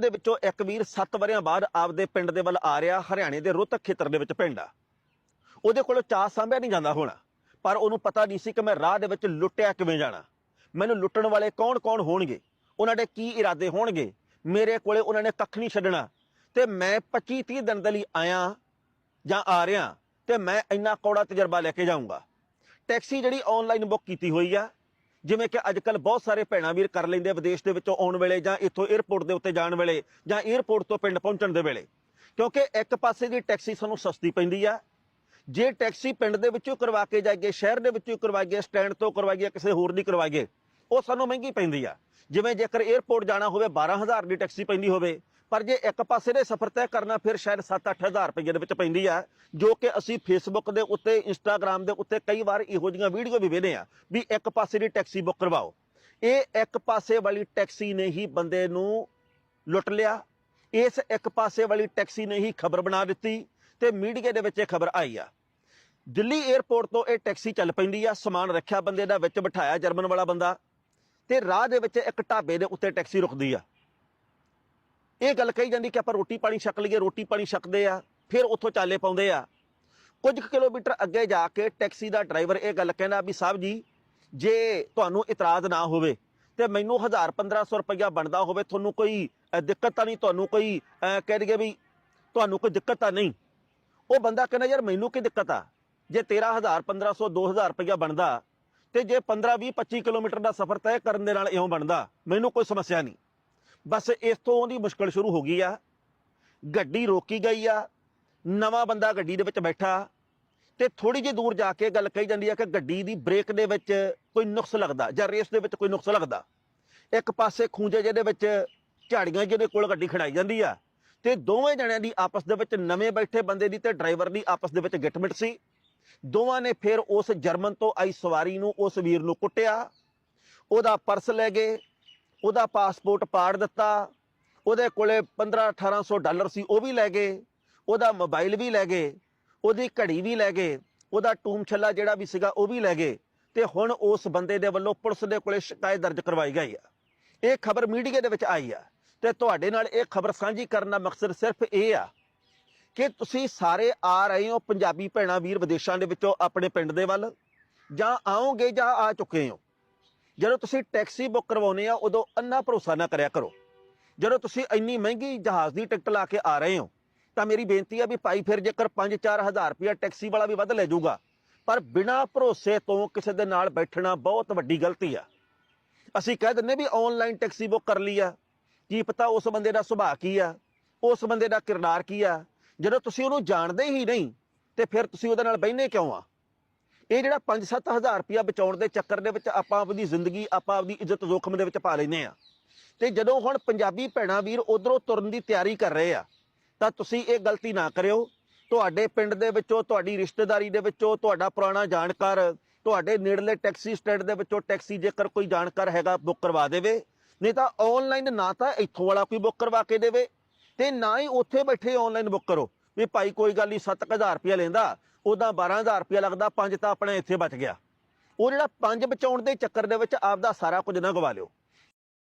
ਦੇ ਵਿੱਚੋਂ ਇੱਕ ਵੀਰ 7 ਵਰਿਆਂ ਬਾਅਦ ਆਪਦੇ ਪਿੰਡ ਦੇ ਵੱਲ ਆ ਰਿਹਾ, ਹਰਿਆਣੇ ਦੇ ਰੋਹਤਕ ਖੇਤਰ ਦੇ ਵਿੱਚ ਪਿੰਡ ਆ। ਉਹਦੇ ਕੋਲ ਚਾਹ ਸਾਂਭਿਆ ਨਹੀਂ ਜਾਂਦਾ ਹੋਣਾ, ਪਰ ਉਹਨੂੰ ਪਤਾ ਨਹੀਂ ਸੀ ਕਿ ਮੈਂ ਰਾਹ ਦੇ ਵਿੱਚ ਲੁੱਟਿਆ ਕਿਵੇਂ ਜਾਣਾ। ਮੈਨੂੰ ਲੁੱਟਣ ਵਾਲੇ ਕੌਣ-ਕੌਣ ਹੋਣਗੇ? ਉਹਨਾਂ ਦੇ ਕੀ ਇਰਾਦੇ ਹੋਣਗੇ? ਮੇਰੇ ਕੋਲੇ ਉਹਨਾਂ ਨੇ ਕੱਖ ਨਹੀਂ ਛੱਡਣਾ। ਤੇ ਮੈਂ 25-30 ਦਿਨ ਦੇ ਲਈ ਆਇਆ ਜਾਂ ਆ ਰਿਹਾ ਤੇ ਮੈਂ ਇੰਨਾ ਕੌੜਾ ਤਜਰਬਾ ਲੈ ਕੇ ਜਾਊਂਗਾ। ਟੈਕਸੀ ਜਿਹੜੀ ਆਨਲਾਈਨ ਬੁੱਕ ਕੀਤੀ ਹੋਈ ਆ ਜਿਵੇਂ ਕਿ ਅੱਜ ਅੱਜਕੱਲ ਬਹੁਤ ਸਾਰੇ ਭੈਣਾ ਵੀਰ ਕਰ ਲੈਂਦੇ ਵਿਦੇਸ਼ ਦੇ ਵਿੱਚੋਂ ਆਉਣ ਵੇਲੇ ਜਾਂ ਇੱਥੋਂ 에어ਪੋਰਟ ਦੇ ਉੱਤੇ ਜਾਣ ਵੇਲੇ ਜਾਂ 에어ਪੋਰਟ ਤੋਂ ਪਿੰਡ ਪਹੁੰਚਣ ਦੇ ਵੇਲੇ। ਕਿਉਂਕਿ ਇੱਕ ਪਾਸੇ ਦੀ ਟੈਕਸੀ ਸਾਨੂੰ ਸਸਤੀ ਪੈਂਦੀ ਆ। ਜੇ ਟੈਕਸੀ ਪਿੰਡ ਦੇ ਵਿੱਚੋਂ ਕਰਵਾ ਕੇ ਜਾਈਏ, ਸ਼ਹਿਰ ਦੇ ਵਿੱਚੋਂ ਕਰਵਾਈਏ ਸਟੈਂਡ ਤੋਂ ਕਰਵਾਈਏ, ਕਿਸੇ ਹੋਰ ਦੀ ਕਰਵਾਈਏ, ਉਹ ਸਾਨੂੰ ਮਹਿੰਗੀ ਪੈਂਦੀ ਆ। ਜਿਵੇਂ ਜੇਕਰ 에어ਪੋਰਟ ਜਾਣਾ ਹੋਵੇ 12000 ਦੀ ਟੈਕਸੀ ਪੈਂਦੀ ਹੋਵੇ ਪਰ ਜੇ ਇੱਕ ਪਾਸੇ ਦੇ ਸਫ਼ਰ ਤੈਅ ਕਰਨਾ ਫਿਰ ਸ਼ਾਇਦ 7-8000 ਰੁਪਏ ਦੇ ਵਿੱਚ ਪੈਂਦੀ ਆ, ਜੋ ਕਿ ਅਸੀਂ ਫੇਸਬੁੱਕ ਦੇ ਉੱਤੇ ਇੰਸਟਾਗ੍ਰam ਦੇ ਉੱਤੇ ਕਈ ਵਾਰ ਇਹੋ ਜਿਹੀਆਂ ਵੀਡੀਓ ਵੀ ਵੇਖਦੇ ਆ ਵੀ ਇੱਕ ਪਾਸੇ ਦੀ ਟੈਕਸੀ ਬੁੱਕ ਕਰਵਾਓ। ਇਹ ਇੱਕ ਪਾਸੇ ਵਾਲੀ ਟੈਕਸੀ ਨੇ ਹੀ ਬੰਦੇ ਨੂੰ ਲੁੱਟ ਲਿਆ। ਇਸ ਇੱਕ ਪਾਸੇ ਵਾਲੀ ਟੈਕਸੀ ਨੇ ਹੀ ਖਬਰ ਬਣਾ ਦਿੱਤੀ ਤੇ ਮੀਡੀਆ ਦੇ ਵਿੱਚ ਇਹ ਖਬਰ ਆਈ ਆ। ਦਿੱਲੀ 에ਅਰਪੋਰਟ ਤੋਂ ਇਹ ਟੈਕਸੀ ਚੱਲ ਪੈਂਦੀ ਆ, ਸਮਾਨ ਰੱਖਿਆ ਬੰਦੇ ਦਾ ਵਿੱਚ ਬਿਠਾਇਆ ਜਰਮਨ ਵਾਲਾ ਬੰਦਾ ਤੇ ਰਾਹ ਦੇ ਵਿੱਚ ਇੱਕ ਢਾਬੇ ਦੇ ਉੱਤੇ ਟੈਕਸੀ ਰੁਕਦੀ ਆ। ਇਹ ਗੱਲ ਕਹੀ ਜਾਂਦੀ ਕਿ ਆਪਾਂ ਰੋਟੀ ਪਾਣੀ ਛਕ ਲਈਏ, ਰੋਟੀ ਪਾਣੀ ਛਕਦੇ ਆ, ਫਿਰ ਉੱਥੋਂ ਚਾਲੇ ਪਾਉਂਦੇ ਆ। ਕੁਝ ਕੁ ਕਿਲੋਮੀਟਰ ਅੱਗੇ ਜਾ ਕੇ ਟੈਕਸੀ ਦਾ ਡਰਾਈਵਰ ਇਹ ਗੱਲ ਕਹਿੰਦਾ ਵੀ ਸਾਹਿਬ ਜੀ, ਜੇ ਤੁਹਾਨੂੰ ਇਤਰਾਜ਼ ਨਾ ਹੋਵੇ ਤੇ ਮੈਨੂੰ 1000 1500 ਰੁਪਇਆ ਬਣਦਾ ਹੋਵੇ, ਤੁਹਾਨੂੰ ਕੋਈ ਦਿੱਕਤ ਤਾਂ ਨਹੀਂ, ਤੁਹਾਨੂੰ ਕੋਈ ਕਹਿ ਦਈਏ ਵੀ ਤੁਹਾਨੂੰ ਕੋਈ ਦਿੱਕਤ ਤਾਂ ਨਹੀਂ। ਉਹ ਬੰਦਾ ਕਹਿੰਦਾ ਯਾਰ ਮੈਨੂੰ ਕੀ ਦਿੱਕਤ ਆ? ਜੇ 13000 1500 2000 ਰੁਪਇਆ ਬਣਦਾ ਤੇ ਜੇ 15 20 25 ਕਿਲੋਮੀਟਰ ਦਾ ਸਫ਼ਰ ਤੈਅ ਕਰਨ ਦੇ ਨਾਲ ਇਉਂ ਬਣਦਾ, ਮੈਨੂੰ ਕੋਈ ਸਮੱਸਿਆ ਨਹੀਂ। ਬਸ ਇਸ ਤੋਂ ਉਹਦੀ ਮੁਸ਼ਕਲ ਸ਼ੁਰੂ ਹੋ ਗਈ ਆ। ਗੱਡੀ ਰੋਕੀ ਗਈ ਆ। ਨਵਾਂ ਬੰਦਾ ਗੱਡੀ ਦੇ ਵਿੱਚ ਬੈਠਾ। ਤੇ ਥੋੜੀ ਜਿਹੀ ਦੂਰ ਜਾ ਕੇ ਗੱਲ ਕਹੀ ਜਾਂਦੀ ਆ ਕਿ ਗੱਡੀ ਦੀ ਬ੍ਰੇਕ ਦੇ ਵਿੱਚ ਕੋਈ ਨੁਕਸ ਲੱਗਦਾ ਜਾਂ ਰੇਸ ਦੇ ਵਿੱਚ ਕੋਈ ਨੁਕਸ ਲੱਗਦਾ। ਇੱਕ ਪਾਸੇ ਖੂੰਜੇ ਜਿਹਦੇ ਵਿੱਚ ਝਾੜੀਆਂ ਜਿਹਦੇ ਕੋਲ ਗੱਡੀ ਖੜਾਈ ਜਾਂਦੀ ਆ ਤੇ ਦੋਵੇਂ ਜਣਿਆਂ ਦੀ ਆਪਸ ਦੇ ਵਿੱਚ ਨਵੇਂ ਬੈਠੇ ਬੰਦੇ ਦੀ ਤੇ ਡਰਾਈਵਰ ਦੀ ਆਪਸ ਦੇ ਵਿੱਚ ਗਿੱਟਮਿਟ ਸੀ। ਦੋਵਾਂ ਨੇ ਫਿਰ ਉਸ ਜਰਮਨ ਤੋਂ ਆਈ ਸਵਾਰੀ ਨੂੰ ਉਸ ਵੀਰ ਨੂੰ ਕੁੱਟਿਆ। ਉਹਦਾ ਪਰਸ ਲੈ ਗਏ। ਉਹਦਾ ਪਾਸਪੋਰਟ ਪਾੜ ਦਿੱਤਾ, ਉਹਦੇ ਕੋਲੇ 15 1800 ਡਾਲਰ ਸੀ, ਉਹ ਵੀ ਲੈ ਗਏ, ਉਹਦਾ ਮੋਬਾਈਲ ਵੀ ਲੈ ਗਏ, ਉਹਦੀ ਘੜੀ ਵੀ ਲੈ ਗਏ, ਉਹਦਾ ਟੂਮ ਛੱਲਾ ਜਿਹੜਾ ਵੀ ਸੀਗਾ ਉਹ ਵੀ ਲੈ ਗਏ ਤੇ ਹੁਣ ਉਸ ਬੰਦੇ ਦੇ ਵੱਲੋਂ ਪੁਲਿਸ ਦੇ ਕੋਲੇ ਸ਼ਿਕਾਇਤ ਦਰਜ ਕਰਵਾਈ ਗਈ ਆ। ਇਹ ਖਬਰ ਮੀਡੀਆ ਦੇ ਵਿੱਚ ਆਈ ਆ ਤੇ ਤੁਹਾਡੇ ਨਾਲ ਇਹ ਖਬਰ ਸਾਂਝੀ ਕਰਨ ਦਾ ਮਕਸਦ ਸਿਰਫ ਇਹ ਆ ਕਿ ਤੁਸੀਂ ਸਾਰੇ ਆ ਰਹੇ ਹੋ ਪੰਜਾਬੀ ਭੈਣਾਂ ਵੀਰ ਵਿਦੇਸ਼ਾਂ ਦੇ ਵਿੱਚੋਂ ਆਪਣੇ ਪਿੰਡ ਦੇ ਵੱਲ ਜਾਂ ਆਓਗੇ ਜਾਂ ਆ ਚੁੱਕੇ ਹੋ? ਜਦੋਂ ਤੁਸੀਂ ਟੈਕਸੀ ਬੁੱਕ ਕਰਵਾਉਨੇ ਆ, ਉਦੋਂ ਅੰਨਾ ਭਰੋਸਾ ਨਾ ਕਰਿਆ ਕਰੋ। ਜਦੋਂ ਤੁਸੀਂ ਇੰਨੀ ਮਹਿੰਗੀ ਜਹਾਜ਼ ਦੀ ਟਿਕਟ ਲਾ ਕੇ ਆ ਰਹੇ ਹੋ, ਤਾਂ ਮੇਰੀ ਬੇਨਤੀ ਆ ਵੀ ਭਾਈ ਫਿਰ ਜੇਕਰ 5-4 ਹਜ਼ਾਰ ਰੁਪਇਆ ਟੈਕਸੀ ਵਾਲਾ ਵੀ ਵੱਧ ਲੈ ਜਾਊਗਾ, ਪਰ ਬਿਨਾਂ ਭਰੋਸੇ ਤੋਂ ਕਿਸੇ ਦੇ ਨਾਲ ਬੈਠਣਾ ਬਹੁਤ ਵੱਡੀ ਗਲਤੀ ਆ। ਅਸੀਂ ਕਹਿ ਦਿੰਨੇ ਵੀ ਆਨਲਾਈਨ ਟੈਕਸੀ ਬੁੱਕ ਕਰ ਲਈ ਆ। ਕੀ ਪਤਾ ਉਸ ਬੰਦੇ ਦਾ ਸੁਭਾਅ ਕੀ ਆ, ਉਸ ਬੰਦੇ ਦਾ ਕਿਰਦਾਰ ਕੀ ਆ। ਜਦੋਂ ਤੁਸੀਂ ਉਹਨੂੰ ਜਾਣਦੇ ਹੀ ਨਹੀਂ, ਤੇ ਫਿਰ ਤੁਸੀਂ ਉਹਦੇ ਨਾਲ ਬਹਿਨੇ ਕਿਉਂ ਆ? ਇਹ ਜਿਹੜਾ 5-7 ਹਜ਼ਾਰ ਰੁਪਇਆ ਬਚਾਉਣ ਦੇ ਚੱਕਰ ਦੇ ਵਿੱਚ ਆਪਾਂ ਆਪਣੀ ਜ਼ਿੰਦਗੀ, ਆਪਾਂ ਆਪਣੀ ਇੱਜ਼ਤ ਜ਼ੋਖਮ ਦੇ ਵਿੱਚ ਪਾ ਲੈਨੇ ਆ ਤੇ ਜਦੋਂ ਹੁਣ ਪੰਜਾਬੀ ਭੈਣਾਂ ਵੀਰ ਉਧਰੋਂ ਤੁਰਨ ਦੀ ਤਿਆਰੀ ਕਰ ਰਹੇ ਆ, ਤਾਂ ਤੁਸੀਂ ਇਹ ਗਲਤੀ ਨਾ ਕਰਿਓ। ਤੁਹਾਡੇ ਪਿੰਡ ਦੇ ਵਿੱਚੋਂ, ਤੁਹਾਡੀ ਰਿਸ਼ਤੇਦਾਰੀ ਦੇ ਵਿੱਚੋਂ, ਤੁਹਾਡਾ ਪੁਰਾਣਾ ਜਾਣਕਾਰ, ਤੁਹਾਡੇ ਨੇੜਲੇ ਟੈਕਸੀ ਸਟੈਂਡ ਦੇ ਵਿੱਚੋਂ ਟੈਕਸੀ ਜੇਕਰ ਕੋਈ ਜਾਣਕਾਰ ਹੈਗਾ ਬੁੱਕ ਕਰਵਾ ਦੇਵੇ, ਨਹੀਂ ਤਾਂ ਆਨਲਾਈਨ ਨਾ ਤਾਂ ਇੱਥੋਂ ਵਾਲਾ ਕੋਈ ਬੁੱਕ ਕਰਵਾ ਕੇ ਦੇਵੇ, ਤੇ ਨਾ ਹੀ ਉੱਥੇ ਬੈਠੇ ਆਨਲਾਈਨ ਬੁੱਕ ਕਰੋ। ਵੀ ਭਾਈ ਕੋਈ ਗੱਲ ਨਹੀਂ 7000 ਰੁਪਇਆ ਲੈਂਦਾ ਉਹਦਾ 12000 ਰੁਪਇਆ ਲੱਗਦਾ, ਪੰਜ ਤਾਂ ਆਪਣਾ ਇੱਥੇ ਬਚ ਗਿਆ। ਉਹ ਜਿਹੜਾ ਪੰਜ ਬਚਾਉਣ ਦੇ ਚੱਕਰ ਦੇ ਵਿੱਚ ਆਪਦਾ ਸਾਰਾ ਕੁਝ ਨਾ ਗਵਾ ਲਿਓ।